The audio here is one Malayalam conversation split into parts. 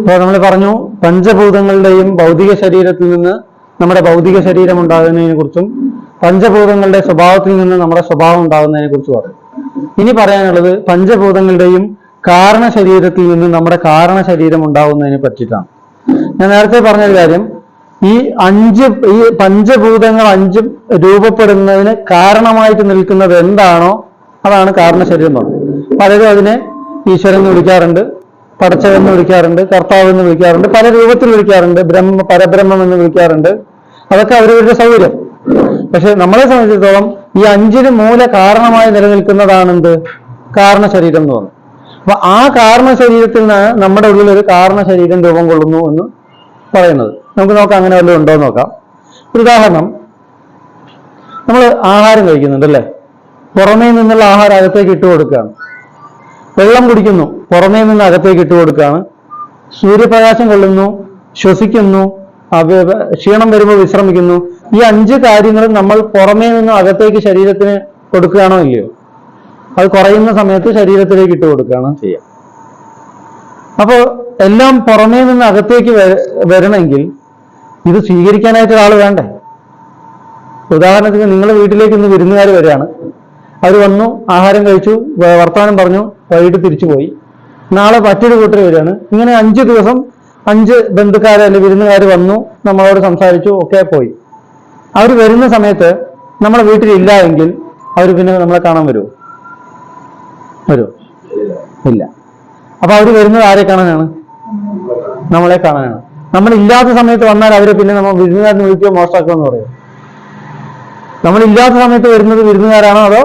ഇപ്പോൾ നമ്മൾ പറഞ്ഞു പഞ്ചഭൂതങ്ങളുടെയും ഭൗതിക ശരീരത്തിൽ നിന്ന് നമ്മുടെ ഭൗതിക ശരീരം ഉണ്ടാകുന്നതിനെ കുറിച്ചും പഞ്ചഭൂതങ്ങളുടെ സ്വഭാവത്തിൽ നിന്ന് നമ്മുടെ സ്വഭാവം ഉണ്ടാകുന്നതിനെ കുറിച്ചും പറയും ഇനി പറയാനുള്ളത് പഞ്ചഭൂതങ്ങളുടെയും കാരണ ശരീരത്തിൽ നിന്ന് നമ്മുടെ കാരണ ശരീരം ഉണ്ടാകുന്നതിനെ പറ്റിയിട്ടാണ്. ഞാൻ നേരത്തെ പറഞ്ഞൊരു കാര്യം ഈ അഞ്ച് ഈ പഞ്ചഭൂതങ്ങൾ അഞ്ചും രൂപപ്പെടുന്നതിന് കാരണമായിട്ട് നിൽക്കുന്നത് എന്താണോ അതാണ് കാരണ ശരീരം പറഞ്ഞത്. പലരും അതിനെ ഈശ്വരൻ എന്ന് വിളിക്കാറുണ്ട്. പടച്ചവൻ എന്ന് വിളിക്കാറുണ്ട് കർത്താവ് എന്ന് വിളിക്കാറുണ്ട് പല രൂപത്തിൽ വിളിക്കാറുണ്ട് ബ്രഹ്മ പരബ്രഹ്മം എന്ന് വിളിക്കാറുണ്ട്. അതൊക്കെ അവരവരുടെ സൗകര്യം. പക്ഷെ നമ്മളെ സംബന്ധിച്ചിടത്തോളം ഈ അഞ്ചിന് മൂല കാരണമായി നിലനിൽക്കുന്നതാണെന്ത്? കാരണ ശരീരം എന്ന് പറഞ്ഞു. അപ്പൊ ആ കാരണ ശരീരത്തിൽ നിന്ന് നമ്മുടെ ഉള്ളിൽ ഒരു കാരണ ശരീരം രൂപം കൊള്ളുന്നു എന്ന് പറയുന്നത്. നമുക്ക് നോക്കാം അങ്ങനെ വല്ലതും ഉണ്ടോ എന്ന് നോക്കാം. ഉദാഹരണം. നമ്മൾ ആഹാരം കഴിക്കുന്നുണ്ട് അല്ലേ? പുറമേ നിന്നുള്ള ആഹാരം അകത്തേക്ക് ഇട്ട് കൊടുക്കുകയാണ് വെള്ളം കുടിക്കുന്നു. പുറമേ നിന്ന് അകത്തേക്ക് ഇട്ട് കൊടുക്കുകയാണ്. സൂര്യപ്രകാശം കൊള്ളുന്നു ശ്വസിക്കുന്നു ക്ഷീണം വരുമ്പോൾ വിശ്രമിക്കുന്നു. ഈ അഞ്ച് കാര്യങ്ങളും നമ്മൾ പുറമേ നിന്ന് അകത്തേക്ക് ശരീരത്തിന് കൊടുക്കുകയാണോ ഇല്ലയോ? അത് കുറയുന്ന സമയത്ത് ശരീരത്തിലേക്ക് ഇട്ട് കൊടുക്കുകയാണ്. ചെയ്യുക അപ്പോൾ എല്ലാം പുറമേ നിന്ന് അകത്തേക്ക് വരണമെങ്കിൽ ഇത് സ്വീകരിക്കാനായിട്ട് ഒരാൾ വേണ്ടേ? ഉദാഹരണത്തിന് നിങ്ങളുടെ വീട്ടിലേക്ക് ഇന്ന് വിരുന്നുകാർ വരികയാണ്. അവർ വന്നു ആഹാരം കഴിച്ചു വർത്തമാനം പറഞ്ഞു വൈകിട്ട് തിരിച്ചു പോയി നാളെ മറ്റൊരു കൂട്ടർ വരികയാണ്. ഇങ്ങനെ അഞ്ച് ദിവസം അഞ്ച് ബന്ധുക്കാർ അല്ലെങ്കിൽ വിരുന്നുകാർ വന്നു നമ്മളോട് സംസാരിച്ചു ഒക്കെ പോയി. അവർ വരുന്ന സമയത്ത് നമ്മളെ വീട്ടിലില്ല എങ്കിൽ അവർ പിന്നെ നമ്മളെ കാണാൻ വരുമോ വരുമോ ഇല്ല. അപ്പൊ അവർ വരുന്നത് ആരെ കാണാനാണ്? നമ്മളെ കാണാനാണ്. നമ്മളില്ലാത്ത സമയത്ത് വന്നാൽ അവരെ പിന്നെ നമ്മൾ വിരുന്നുകാരനെ വിളിക്കുകയോ മോശമാക്കുക എന്ന് പറയും നമ്മളില്ലാത്ത സമയത്ത് വരുന്നത് വിരുന്നുകാരാണോ അതോ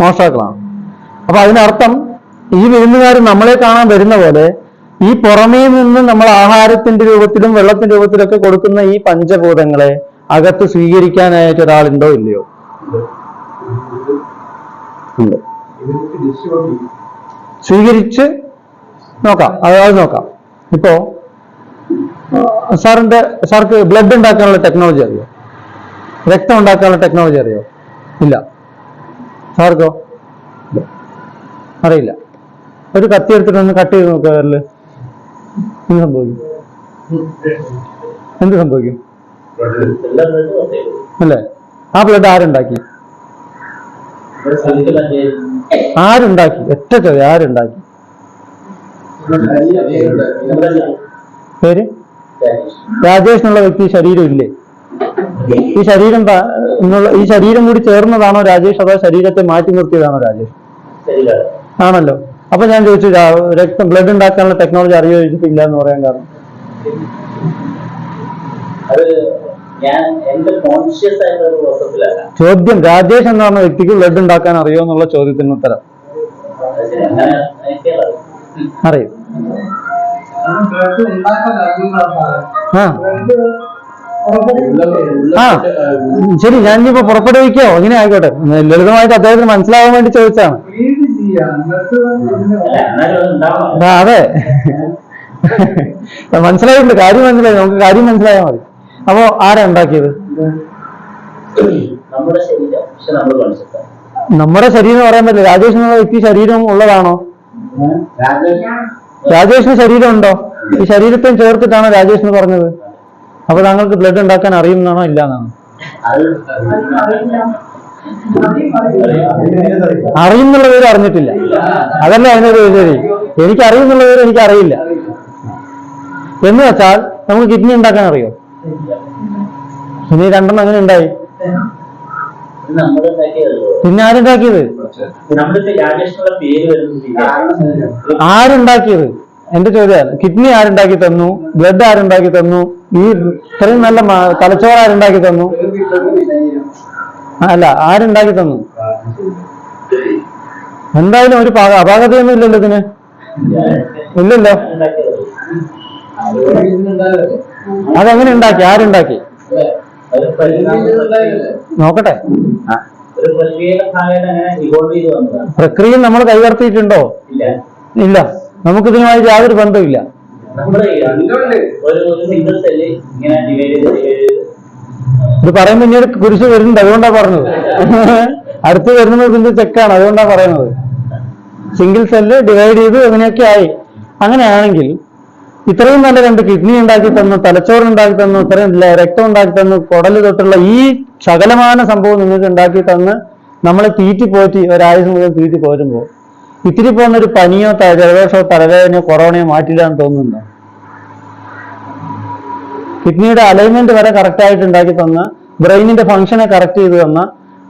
മോശമാക്കളാണോ? അപ്പൊ അതിനർത്ഥം ഈ വിരുന്നുകാർ നമ്മളെ കാണാൻ വരുന്ന പോലെ ഈ പുറമേ നിന്ന് നമ്മൾ ആഹാരത്തിന്റെ രൂപത്തിലും വെള്ളത്തിന്റെ രൂപത്തിലൊക്കെ കൊടുക്കുന്ന ഈ പഞ്ചഭൂതങ്ങളെ അകത്ത് സ്വീകരിക്കാനായിട്ട് ഒരാളുണ്ടോ ഇല്ലയോ? ഉണ്ട്. സ്വീകരിച്ച് നോക്കാം. അതായത് നോക്കാം. ഇപ്പോ സാറിന്റെ സാർക്ക് ബ്ലഡ് ഉണ്ടാക്കാനുള്ള ടെക്നോളജി അറിയോ? രക്തം ഉണ്ടാക്കാനുള്ള ടെക്നോളജി അറിയോ? ഇല്ല. സാർക്കോ? അറിയില്ല. ഒരു കത്തി എടുത്തിട്ട് ഒന്ന് കട്ട് ചെയ്ത് നോക്കുക വിരൽ. എന്ത് സംഭവിക്കും? എന്ത് സംഭവിക്കും? അല്ലേ? ആ ബ്ലഡ് ആരുണ്ടാക്കി? ആരുണ്ടാക്കി? എത്ര ചോദ്യം ആരുണ്ടാക്കി? പേര്? രാജേഷ് എന്നുള്ള വ്യക്തി ശരീരം ഇല്ലേ? ഈ ശരീരം ഈ ശരീരം കൂടി ചേർന്നതാണോ രാജേഷ്? അതോ ശരീരത്തെ മാറ്റി നിർത്തിയതാണോ രാജേഷ്? ആണല്ലോ. അപ്പൊ ഞാൻ ചോദിച്ചു രക്തം ബ്ലഡ് ഉണ്ടാക്കാനുള്ള ടെക്നോളജി അറിയോ ചോദിച്ചിട്ടില്ല എന്ന് പറയാൻ കാരണം ചോദ്യം രാജേഷ് എന്ന് പറഞ്ഞ വ്യക്തിക്ക് ബ്ലഡ് ഉണ്ടാക്കാൻ അറിയോ എന്നുള്ള ചോദ്യത്തിന് ഉത്തരം? അങ്ങനെ. അറിയും. ആ. ശരി ഞാനിപ്പോ പുറപ്പെടുവിക്കോ? ഇങ്ങനെ ആയിക്കോട്ടെ. ലളിതമായിട്ട് അദ്ദേഹത്തിന് മനസ്സിലാവാൻ വേണ്ടി ചോദിച്ചാണ് അത് ഉണ്ടാവണം. ആ, അതെ. മനസ്സിലായിട്ടുണ്ട്. കാര്യം മനസ്സിലായി. നമുക്ക് കാര്യം മനസ്സിലായാൽ മതി. അപ്പോ ആരാ ഉണ്ടാക്കിയത്? നമ്മുടെ ശരീരം നമ്മൾ കോൺഷ്യസ് ആണ് ശരീരം എന്ന് പറയാൻ പറ്റില്ല. രാജേഷ് എന്ന വ്യക്തി ശരീരം ഉള്ളതാണോ? രാജേഷിന് ശരീരം ഉണ്ടോ? ഈ ശരീരത്തെ ചേർത്തിട്ടാണോ രാജേഷ് എന്ന് പറഞ്ഞത്? അപ്പൊ താങ്കൾക്ക് ബ്ലഡ് ഉണ്ടാക്കാൻ അറിയുന്നതാണോ ഇല്ല എന്നാണോ അറിയുന്നുള്ള പേര് അറിഞ്ഞിട്ടില്ല. അതല്ല അതിനൊരു ശരി എനിക്ക് അറിയുന്നുള്ള പേര് എനിക്ക് അറിയില്ല എന്ന് വെച്ചാൽ നമുക്ക് കിഡ്നി ഉണ്ടാക്കാൻ അറിയോ? ഇനി രണ്ടെണ്ണം അങ്ങനെ ഉണ്ടായി. പിന്നെ ആരുണ്ടാക്കിയത് ആരുണ്ടാക്കിയത്? എന്റെ ചോദ്യമാണ്. കിഡ്നി ആരുണ്ടാക്കി തന്നു? ബ്ലഡ് ആരുണ്ടാക്കി തന്നു? ഈ ഇത്രയും നല്ല തലച്ചോറ് ആരുണ്ടാക്കി തന്നു? അല്ല ആരുണ്ടാക്കി തന്നു? എന്തായാലും ഒരു പാക അപാകതയൊന്നും ഇല്ലല്ലോ ഇതിന്. ഇല്ലല്ലോ. അതെങ്ങനെ ഉണ്ടാക്കി? ആരുണ്ടാക്കി? നോക്കട്ടെ. പ്രക്രിയ നമ്മൾ കൈവർത്തിയിട്ടുണ്ടോ? ഇല്ല. നമുക്കിതിനുമായി യാതൊരു ഇല്ല ഒരു ഡിവൈഡ് ചെയ്ത് ഡിവൈഡ് ചെയ്ത് ഇത് പറയുമ്പോൾ ഇനി കുരിശ് വരുന്നുണ്ട് അതുകൊണ്ടാ പറഞ്ഞത്. അടുത്ത് വരുന്നത് ഇതിന്റെ ചെക്കാണ് അതുകൊണ്ടാ പറയുന്നത്. സിംഗിൾ സെല്ല് ഡിവൈഡ് ചെയ്ത് അങ്ങനെയൊക്കെ ആയി. അങ്ങനെയാണെങ്കിൽ ഇത്രയും നല്ല രണ്ട് കിഡ്നി ഉണ്ടാക്കി തന്നു തലച്ചോറ് ഉണ്ടാക്കി തന്നു ഇത്രയും രക്തം ഉണ്ടാക്കി തന്നു കുടൽ തൊട്ടുള്ള ഈ ശകലമാന സംഭവം നിങ്ങൾക്ക് ഉണ്ടാക്കി തന്ന് നമ്മളെ തീറ്റി പോറ്റി ഒരാഴ്ച മുതൽ തീറ്റി പോരുമ്പോൾ ഇത്തിരി പോകുന്ന ഒരു പനിയോ ജലദോഷമോ തലവേദനയോ കൊറോണയോ മാറ്റില്ല എന്ന് തോന്നുന്നുണ്ടോ? കിഡ്നിയുടെ അലൈൻമെന്റ് വരെ കറക്റ്റ് ആയിട്ട് ഉണ്ടാക്കി തന്ന ബ്രെയിനിന്റെ ഫംഗ്ഷനെ കറക്റ്റ് ചെയ്ത് തന്ന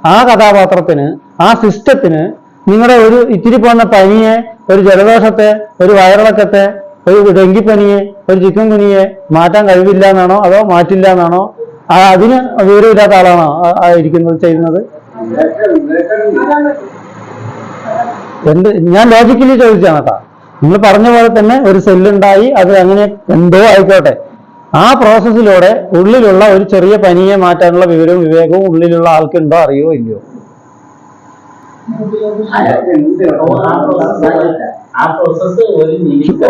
ആ കഥാപാത്രത്തിന് ആ സിസ്റ്റത്തിന് നിങ്ങളുടെ ഒരു ഇത്തിരി പോകുന്ന പനിയെ ഒരു ജലദോഷത്തെ ഒരു വയറിളക്കത്തെ ഒരു ഡെങ്കിപ്പനിയെ ഒരു ചിക്കൻ കുനിയെ മാറ്റാൻ കഴിവില്ല എന്നാണോ അതോ മാറ്റില്ല എന്നാണോ അതിന് വിവരമില്ലാത്ത ആളാണോ ഇരിക്കുന്നത് ചെയ്യുന്നത്? എന്ത്? ഞാൻ ലോജിക്കലി ചോദിച്ചാണ് കേട്ടോ. നിങ്ങൾ പറഞ്ഞ പോലെ തന്നെ ഒരു സെല്ലുണ്ടായി അത് അങ്ങനെ എന്തോ ആയിക്കോട്ടെ. ആ പ്രോസസ്സിലൂടെ ഉള്ളിലുള്ള ഒരു ചെറിയ പനിയെ മാറ്റാനുള്ള വിവരവും വിവേകവും ഉള്ളിലുള്ള ആൾക്കുണ്ടോ അറിയോ ഇല്ലയോ?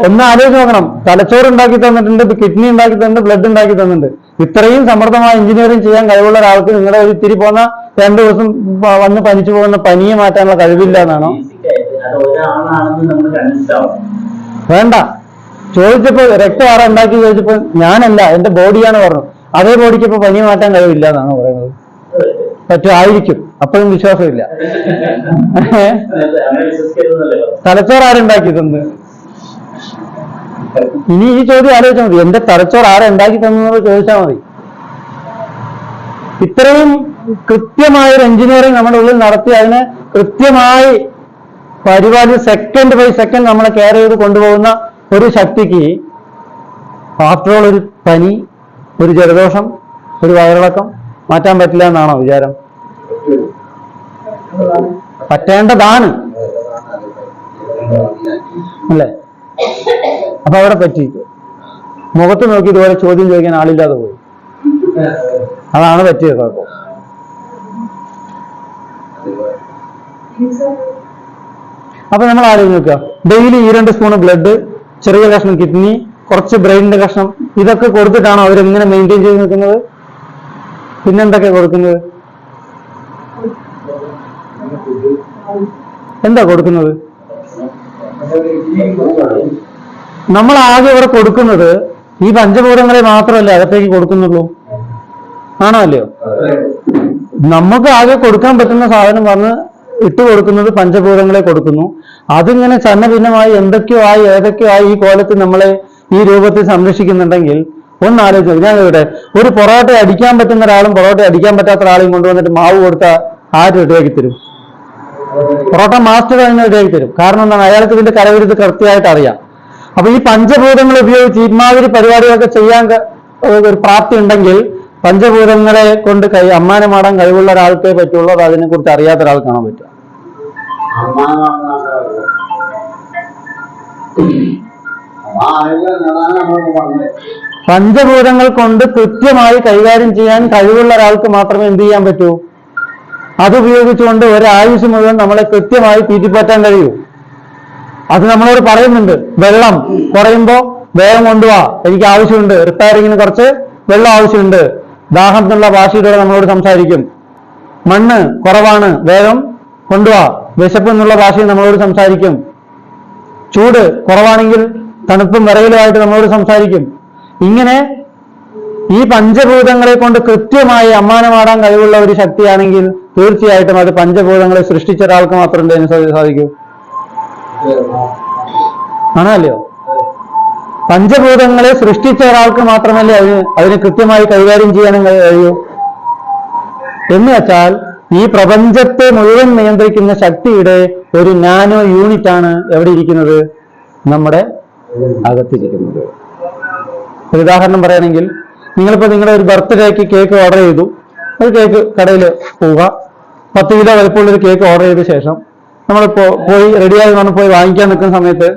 ഒന്ന് ആലോചിച്ച് നോക്കണം. തലച്ചോറ് ഉണ്ടാക്കി തന്നിട്ടുണ്ട് കിഡ്നി ഉണ്ടാക്കി തന്നിട്ടുണ്ട് ബ്ലഡ് ഉണ്ടാക്കി തന്നിട്ടുണ്ട്. ഇത്രയും സമർത്ഥമായ എഞ്ചിനീയറിംഗ് ചെയ്യാൻ കഴിവുള്ള ഒരാൾക്ക് നിങ്ങളുടെ ഒരു ഇത്തിരി പോകുന്ന രണ്ടു ദിവസം വന്ന് പനിച്ചു പോകുന്ന പനിയെ മാറ്റാനുള്ള കഴിവില്ല എന്നാണോ? വേണ്ട. ചോദിച്ചപ്പോ രക്തം ആരാ ഉണ്ടാക്കി ചോദിച്ചപ്പോ ഞാനല്ല എന്റെ ബോഡിയാണ് പറഞ്ഞു. അതേ ബോഡിക്ക് ഇപ്പൊ പനി മാറ്റാൻ കഴിവില്ല എന്നാണ് പറയുന്നത് പറ്റുമായിരിക്കും അപ്പോഴും വിശ്വാസമില്ല. തലച്ചോറ് ആരുണ്ടാക്കി തന്ന്? ഇനി ഈ ചോദ്യം ആലോചിച്ചാൽ മതി. എന്റെ തലച്ചോറ് ആരാ ഉണ്ടാക്കി തന്നത് ചോദിച്ചാൽ മതി. ഇത്രയും കൃത്യമായ ഒരു എഞ്ചിനീയറിംഗ് നമ്മുടെ ഉള്ളിൽ നടത്തി അതിനെ കൃത്യമായി പരിപാടി സെക്കൻഡ് ബൈ സെക്കൻഡ് നമ്മളെ കെയർ ചെയ്ത് കൊണ്ടുപോകുന്ന ഒരു ശക്തിക്ക് ആഫ്റ്റർ ഓൾ ഒരു പനി ഒരു ജലദോഷം ഒരു വയറിളക്കം മാറ്റാൻ പറ്റില്ല എന്നാണോ വിചാരം? പറ്റേണ്ടതാണ്. അല്ലേ? അപ്പൊ അവിടെ പറ്റി. മുഖത്ത് നോക്കി ഇതുപോലെ ചോദ്യം ചോദിക്കാൻ ആളില്ലാതെ പോയി. അതാണ് പറ്റിയത് കുഴപ്പം. അപ്പൊ നമ്മൾ ആലോചിച്ച് നോക്കുക. ഡെയിലി ഈ രണ്ട് സ്പൂൺ ബ്ലഡ് ചെറിയ കഷ്ണം കിഡ്നി കുറച്ച് ബ്രെയിനിന്റെ കഷ്ണം ഇതൊക്കെ കൊടുത്തിട്ടാണോ അവരെങ്ങനെ മെയിന്റെയിൻ ചെയ്ത് നിൽക്കുന്നത്? പിന്നെന്തൊക്കെ കൊടുക്കുന്നത്? എന്താ കൊടുക്കുന്നത്? നമ്മൾ ആകെ ഇവിടെ കൊടുക്കുന്നത് ഈ പഞ്ചഭൂതങ്ങളെ മാത്രമല്ല അകത്തേക്ക് കൊടുക്കുന്നുള്ളൂ. ആണോ അല്ലയോ? നമുക്ക് ആകെ കൊടുക്കാൻ പറ്റുന്ന സാധനം വന്ന് ഇട്ട് കൊടുക്കുന്നത് പഞ്ചഭൂതങ്ങളെ കൊടുക്കുന്നു. അതിങ്ങനെ ചന്ന ഭിന്നമായി എന്തൊക്കെയോ ആയി ഏതൊക്കെയോ ആയി ഈ കോലത്തിൽ നമ്മളെ ഈ രൂപത്തിൽ സംരക്ഷിക്കുന്നുണ്ടെങ്കിൽ ഒന്ന് ആലോചിച്ചു ഞാൻ ഇവിടെ ഒരു പൊറോട്ട അടിക്കാൻ പറ്റുന്ന ഒരാളും പൊറോട്ട അടിക്കാൻ പറ്റാത്ത ഒരാളെയും കൊണ്ടുവന്നിട്ട് മാവ് കൊടുത്ത ആര് റെഡിയാക്കി തരും? പൊറോട്ട മാസ്റ്റർ തന്നെ റെഡിയാക്കി തരും. കാരണം എന്താണ്? അയാൾക്ക് ഇതിന്റെ കരവിരുത് കൃത്യമായിട്ട് അറിയാം. അപ്പൊ ഈ പഞ്ചഭൂതങ്ങൾ ഉപയോഗിച്ച് ഇമാതിരി പരിപാടികളൊക്കെ ചെയ്യാൻ ഒരു പ്രാപ്തി ഉണ്ടെങ്കിൽ പഞ്ചഭൂതങ്ങളെ കൊണ്ട് കൈ അമ്മാനമാടാൻ കഴിവുള്ള ഒരാൾക്കേ പറ്റുള്ളൂ. അത് അറിയാത്ത കുറിച്ച് അറിയാത്ത ഒരാൾക്കാണോ പഞ്ചഭൂതങ്ങൾ കൊണ്ട് കൃത്യമായി കൈകാര്യം ചെയ്യാൻ കഴിവുള്ള ഒരാൾക്ക് മാത്രമേ എന്ത് ചെയ്യാൻ പറ്റൂ? അത് ഉപയോഗിച്ചുകൊണ്ട് ഒരായുസ് മുഴുവൻ നമ്മളെ കൃത്യമായി തീറ്റിപ്പറ്റാൻ കഴിയൂ. അത് നമ്മളോട് പറയുന്നുണ്ട്. വെള്ളം കുറയുമ്പോ വേഗം കൊണ്ടുപോവാ എനിക്ക് ആവശ്യമുണ്ട്. റിപ്പയറിങ്ങിന് കുറച്ച് വെള്ളം ആവശ്യമുണ്ട്. ദാഹം എന്നുള്ള ഭാഷയിലൂടെ നമ്മളോട് സംസാരിക്കും. മണ്ണ് കുറവാണ്. വേഗം കൊണ്ടുപോവാ വിശപ്പ് എന്നുള്ള ഭാഷയിൽ നമ്മളോട് സംസാരിക്കും. ചൂട് കുറവാണെങ്കിൽ തണുപ്പും വിറയലുമായിട്ട് നമ്മളോട് സംസാരിക്കും. ഇങ്ങനെ ഈ പഞ്ചഭൂതങ്ങളെ കൊണ്ട് കൃത്യമായി അമ്മാനമാടാൻ കഴിവുള്ള ഒരു ശക്തിയാണെങ്കിൽ തീർച്ചയായിട്ടും അത് പഞ്ചഭൂതങ്ങളെ സൃഷ്ടിച്ച ഒരാൾക്ക് മാത്രം അതിന് സാധി- സാധിക്കൂ. ആണല്ലോ? പഞ്ചഭൂതങ്ങളെ സൃഷ്ടിച്ച ഒരാൾക്ക് മാത്രമല്ലേ അതിന് അതിനെ കൃത്യമായി കൈകാര്യം ചെയ്യാനും കഴിയൂ. എന്ന് വെച്ചാൽ ഈ പ്രപഞ്ചത്തെ മുഴുവൻ നിയന്ത്രിക്കുന്ന ശക്തിയുടെ ഒരു നാനോ യൂണിറ്റ് ആണ് എവിടെ ഇരിക്കുന്നത്? നമ്മുടെ അകത്തിരിക്കുന്നത്. ഒരു ഉദാഹരണം പറയുകയാണെങ്കിൽ നിങ്ങളിപ്പോ നിങ്ങളുടെ ഒരു ബർത്ത്ഡേക്ക് കേക്ക് ഓർഡർ ചെയ്തു. ഒരു കേക്ക് കടയിൽ പോവുക. പത്ത് കിലോ വലിപ്പമുള്ള ഒരു കേക്ക് ഓർഡർ ചെയ്ത ശേഷം നമ്മളിപ്പോ പോയി റെഡിയായി വന്ന് പോയി വാങ്ങിക്കാൻ നിൽക്കുന്ന സമയത്ത്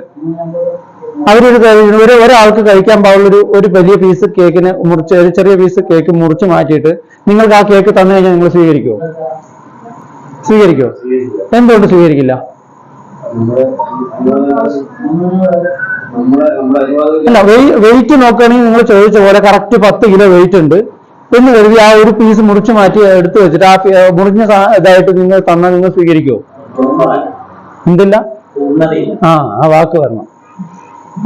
അവരൊരു ഒരു ഒരാൾക്ക് കഴിക്കാൻ പാടുള്ളൊരു ഒരു വലിയ പീസ് കേക്കിന് മുറിച്ച് ഒരു ചെറിയ പീസ് കേക്ക് മുറിച്ച് മാറ്റിയിട്ട് നിങ്ങൾക്ക് ആ കേക്ക് തന്നു കഴിഞ്ഞാൽ നിങ്ങൾ സ്വീകരിക്കുമോ സ്വീകരിക്കുമോ എന്തുകൊണ്ട് സ്വീകരിക്കില്ല? അല്ല വെയിറ്റ് നോക്കുകയാണെങ്കിൽ നിങ്ങൾ ചോദിച്ച പോലെ കറക്റ്റ് പത്ത് കിലോ വെയിറ്റ് ഉണ്ട്. എന്ന് കരുതി ആ ഒരു പീസ് മുറിച്ച് മാറ്റി എടുത്തു വെച്ചിട്ട് ആ മുറിഞ്ഞ ഇതായിട്ട് നിങ്ങൾ തന്നാൽ നിങ്ങൾ സ്വീകരിക്കുമോ എന്തില്ല ആ ആ വാക്ക് വരണം.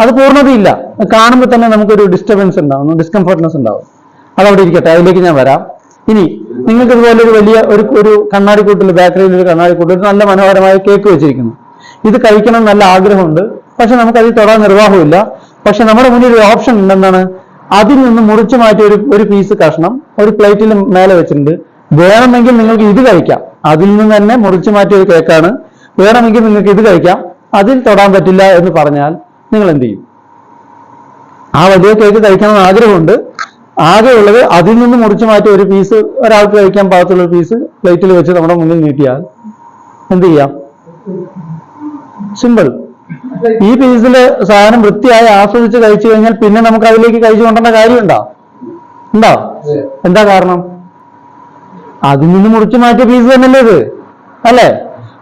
അത് പൂർണതയില്ല. കാണുമ്പോൾ തന്നെ നമുക്കൊരു ഡിസ്റ്റർബൻസ് ഉണ്ടാവും. ഡിസ്കംഫർട്ട്നെസ് ഉണ്ടാവും. അതവിടെ ഇരിക്കട്ടെ അതിലേക്ക് ഞാൻ വരാം. ഇനി നിങ്ങൾക്ക് ഇതുപോലെ ഒരു വലിയ ഒരു ഒരു കണ്ണാടിക്കൂട്ടിൽ ബേക്കറിയിൽ ഒരു കണ്ണാടിക്കൂട്ടിൽ ഒരു നല്ല മനോഹരമായ കേക്ക് വെച്ചിരിക്കുന്നു. ഇത് കഴിക്കണം നല്ല ആഗ്രഹമുണ്ട്. പക്ഷെ നമുക്ക് അതിൽ തൊടാൻ നിർവാഹമില്ല പക്ഷെ നമ്മുടെ മുന്നിൽ ഒരു ഓപ്ഷൻ ഉണ്ടെന്നാണ്. അതിൽ നിന്ന് മുറിച്ചു മാറ്റി ഒരു ഒരു പീസ് കഷ്ണം ഒരു പ്ലേറ്റിൽ മേലെ വെച്ചിട്ടുണ്ട്. വേണമെങ്കിൽ നിങ്ങൾക്ക് ഇത് കഴിക്കാം. അതിൽ നിന്ന് തന്നെ മുറിച്ചു മാറ്റിയ ഒരു കേക്കാണ് വേണമെങ്കിൽ നിങ്ങൾക്ക് ഇത് കഴിക്കാം. അതിൽ തൊടാൻ പറ്റില്ല എന്ന് പറഞ്ഞാൽ നിങ്ങൾ എന്ത് ചെയ്യും? ആ വലിയ കേക്ക് കഴിക്കണമെന്ന് ആഗ്രഹമുണ്ട്. ആകെയുള്ളത് അതിൽ നിന്ന് മുറിച്ചു മാറ്റി ഒരു പീസ് ഒരാൾക്ക് കഴിക്കാൻ പാകത്തുള്ള ഒരു പീസ് പ്ലേറ്റിൽ വെച്ച് നമ്മുടെ മുന്നിൽ നീട്ടിയാൽ എന്ത് ചെയ്യാം? സിമ്പിൾ ഈ പീസിൽ സാധനം വൃത്തിയായി ആസ്വദിച്ച് കഴിച്ചു കഴിഞ്ഞാൽ പിന്നെ നമുക്ക് അതിലേക്ക് കഴിച്ചു കൊണ്ടേണ്ട കാര്യമുണ്ടോ? ഉണ്ടോ? എന്താ കാരണം? അതിൽ നിന്ന് മുറിച്ചു മാറ്റിയ പീസ് തന്നെയല്ലേ ഇത്? അല്ലേ?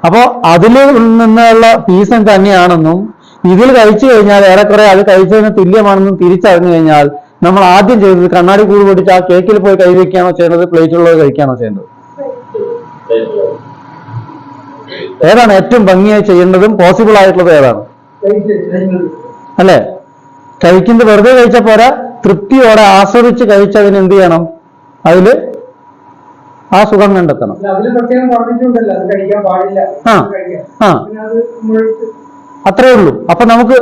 അപ്പോ അതിൽ നിന്നുള്ള പീസൻ തന്നെയാണെന്നും ഇതിൽ കഴിച്ചു കഴിഞ്ഞാൽ ഏറെക്കുറെ അത് കഴിച്ചതിന് തുല്യമാണെന്നും തിരിച്ചറിഞ്ഞു കഴിഞ്ഞാൽ നമ്മൾ ആദ്യം ചെയ്തത് കണ്ണാടി കൂട് പൊട്ടിച്ച് ആ കേക്കിൽ പോയി കൈവയ്ക്കാണോ ചെയ്യേണ്ടത് പ്ലേറ്റുള്ളത് കഴിക്കാണോ ചെയ്യേണ്ടത് ഏതാണ് ഏറ്റവും ഭംഗിയായി ചെയ്യേണ്ടതും പോസിബിൾ ആയിട്ടുള്ളത് ഏതാണ്? അല്ലെ? കഴിക്കുന്നത് വെറുതെ കഴിച്ച പോരാ തൃപ്തിയോടെ ആസ്വദിച്ച് കഴിച്ചതിന് എന്ത് ചെയ്യണം? അതിൽ ആ സുഖം കണ്ടെത്തണം. ആ. ആ. അത്രേ ഉള്ളൂ. അപ്പൊ നമുക്ക്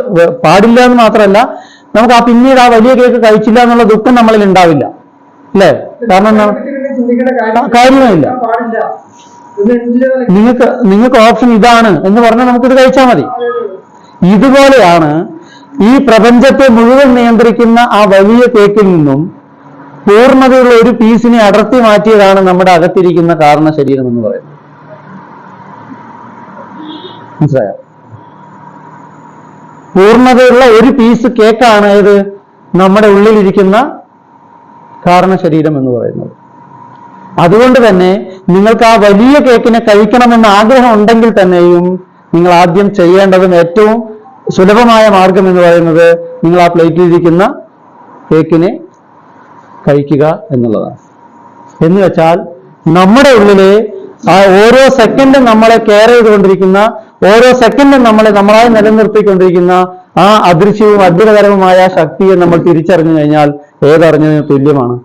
പാടില്ല എന്ന് മാത്രമല്ല നമുക്ക് ആ പിന്നീട് ആ വലിയ കേക്ക് കഴിച്ചില്ല എന്നുള്ള ദുഃഖം നമ്മളിൽ ഉണ്ടാവില്ല. അല്ലേ? കാരണം കാര്യമില്ല. നിങ്ങൾക്ക് നിങ്ങൾക്ക് ഓപ്ഷൻ ഇതാണ് എന്ന് പറഞ്ഞാൽ നമുക്കിത് കഴിച്ചാൽ മതി. ഇതുപോലെയാണ് ഈ പ്രപഞ്ചത്തെ മുഴുവൻ നിയന്ത്രിക്കുന്ന ആ വലിയ കേക്കിൽ നിന്നും പൂർണതയുള്ള ഒരു പീസിനെ അടർത്തി മാറ്റിയതാണ് നമ്മുടെ അകത്തിരിക്കുന്ന കാരണ ശരീരം എന്ന് പറയുന്നത്. മനസ്സിലായോ? പൂർണതയുള്ള ഒരു പീസ് കേക്കാണ് ഏത് നമ്മുടെ ഉള്ളിലിരിക്കുന്ന കാരണ ശരീരം എന്ന് പറയുന്നത്. അതുകൊണ്ട് തന്നെ നിങ്ങൾക്ക് ആ വലിയ കേക്കിനെ കഴിക്കണമെന്ന് ആഗ്രഹം ഉണ്ടെങ്കിൽ തന്നെയും നിങ്ങൾ ആദ്യം ചെയ്യേണ്ടതും ഏറ്റവും സുലഭമായ മാർഗം എന്ന് പറയുന്നത് നിങ്ങൾ ആ പ്ലേറ്റിലിരിക്കുന്ന കേക്കിനെ കഴിക്കുക എന്നുള്ളതാണ്. എന്ന് വെച്ചാൽ നമ്മുടെ ഉള്ളിലെ ആ ഓരോ സെക്കൻഡും നമ്മളെ കെയർ ചെയ്തുകൊണ്ടിരിക്കുന്ന ഓരോ സെക്കൻഡും നമ്മളെ നമ്മളായി നിലനിർത്തിക്കൊണ്ടിരിക്കുന്ന ആ അദൃശ്യവും അത്ഭുതകരവുമായ ശക്തിയെ നമ്മൾ തിരിച്ചറിഞ്ഞു കഴിഞ്ഞാൽ ഏതറിഞ്ഞതിന് തുല്യമാണ്?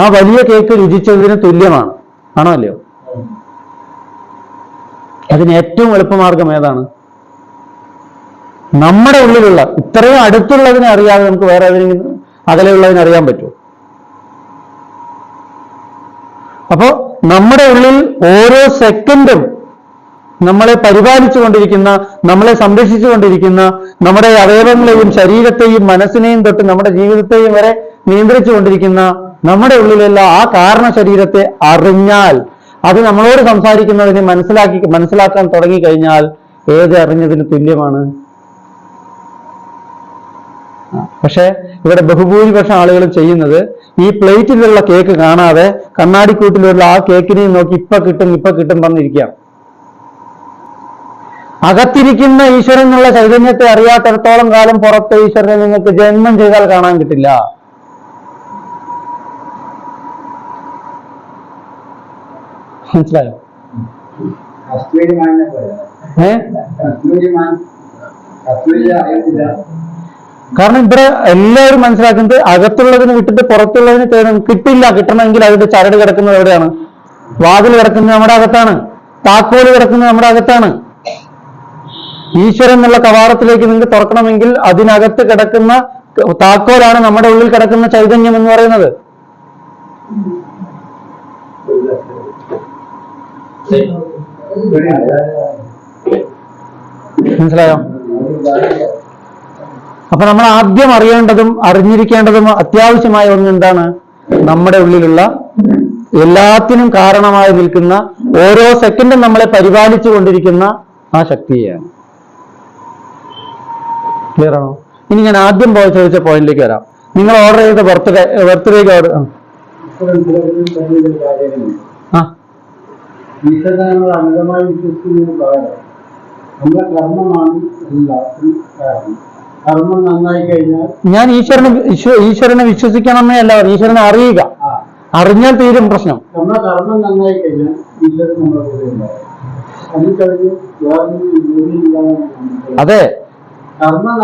ആ വലിയ കേക്ക് രുചിച്ചതിന് തുല്യമാണ്. ആണോ അല്ലയോ? അതിന് ഏറ്റവും എളുപ്പമാർഗം ഏതാണ്? നമ്മുടെ ഉള്ളിലുള്ള ഇത്രയും അടുത്തുള്ളതിനെ അറിയാതെ നമുക്ക് വേറെ ഏതെങ്കിലും അകലെയുള്ളതിനെ അറിയാൻ പറ്റുമോ? അപ്പോ നമ്മുടെ ഉള്ളിൽ ഓരോ സെക്കൻഡും നമ്മളെ പരിപാലിച്ചുകൊണ്ടിരിക്കുന്ന നമ്മളെ സംരക്ഷിച്ചുകൊണ്ടിരിക്കുന്ന നമ്മുടെ അവയവങ്ങളെയും ശരീരത്തെയും മനസ്സിനെയും തൊട്ട് നമ്മുടെ ജീവിതത്തെയും വരെ നിയന്ത്രിച്ചുകൊണ്ടിരിക്കുന്ന നമ്മുടെ ഉള്ളിലുള്ള ആ കാരണ ശരീരത്തെ അറിഞ്ഞാൽ അത് നമ്മളോട് സംസാരിക്കുന്നതിനെ മനസ്സിലാക്കി മനസ്സിലാക്കാൻ തുടങ്ങിക്കഴിഞ്ഞാൽ ഏത് അറിഞ്ഞതിന് തുല്യമാണ്? പക്ഷെ ഇവിടെ ബഹുഭൂരിപക്ഷം ആളുകൾ ചെയ്യുന്നത് ഈ പ്ലേറ്റിലുള്ള കേക്ക് കാണാതെ കണ്ണാടിക്കൂട്ടിലുള്ള ആ കേക്കിനെയും നോക്കി ഇപ്പൊ കിട്ടും ഇപ്പൊ കിട്ടും പറഞ്ഞിരിക്കുകയാണ്. അകത്തിരിക്കുന്ന ഈശ്വരൻ എന്നുള്ള ചൈതന്യത്തെ അറിയാത്തിടത്തോളം കാലം പുറത്തെ ഈശ്വരനെ നിങ്ങൾക്ക് ജന്മം ചെയ്താൽ കാണാൻ കിട്ടില്ല. മനസ്സിലായോ? കാരണം ഇവിടെ എല്ലാവരും മനസ്സിലാക്കുന്നത് അകത്തുള്ളതിന് വിട്ടിട്ട് പുറത്തുള്ളതിന് തേടും കിട്ടില്ല കിട്ടണമെങ്കിൽ അതിന്റെ ചരട് കിടക്കുന്നത് എവിടെയാണ്? വാതിൽ കിടക്കുന്നത് നമ്മുടെ അകത്താണ്. താക്കോൽ കിടക്കുന്നത് നമ്മുടെ അകത്താണ്. ഈശ്വരൻ എന്നുള്ള കവാടത്തിലേക്ക് നിങ്ങൾക്ക് തുറക്കണമെങ്കിൽ അതിനകത്ത് കിടക്കുന്ന താക്കോലാണ് നമ്മുടെ ഉള്ളിൽ കിടക്കുന്ന ചൈതന്യം എന്ന് പറയുന്നത്. മനസ്സിലായോ? അപ്പൊ നമ്മൾ ആദ്യം അറിയേണ്ടതും അറിഞ്ഞിരിക്കേണ്ടതും അത്യാവശ്യമായ ഒന്ന് എന്താണ്? നമ്മുടെ ഉള്ളിലുള്ള എല്ലാത്തിനും കാരണമായി നിൽക്കുന്ന ഓരോ സെക്കൻഡും നമ്മളെ പരിപാലിച്ചു കൊണ്ടിരിക്കുന്ന ആ ശക്തിയെയാണ്. ക്ലിയർ ആണോ? ഇനി ഞാൻ ആദ്യം പോയി ചോദിച്ച പോയിന്റിലേക്ക് വരാം. നിങ്ങൾ ഓർഡർ ചെയ്ത ബർത്ത്ഡേ ബർത്ത്ഡേക്ക് ഓർഡർ കർമ്മമാണ് കർമ്മം നന്നായി കഴിഞ്ഞാൽ ഞാൻ ഈശ്വരനെ ഈശ്വരനെ വിശ്വസിക്കണമെന്നേ അല്ല ഈശ്വരനെ അറിയുക. അറിഞ്ഞാൽ തീരും പ്രശ്നം. കർമ്മം നന്നായി കഴിഞ്ഞാൽ അതെ. കർമ്മം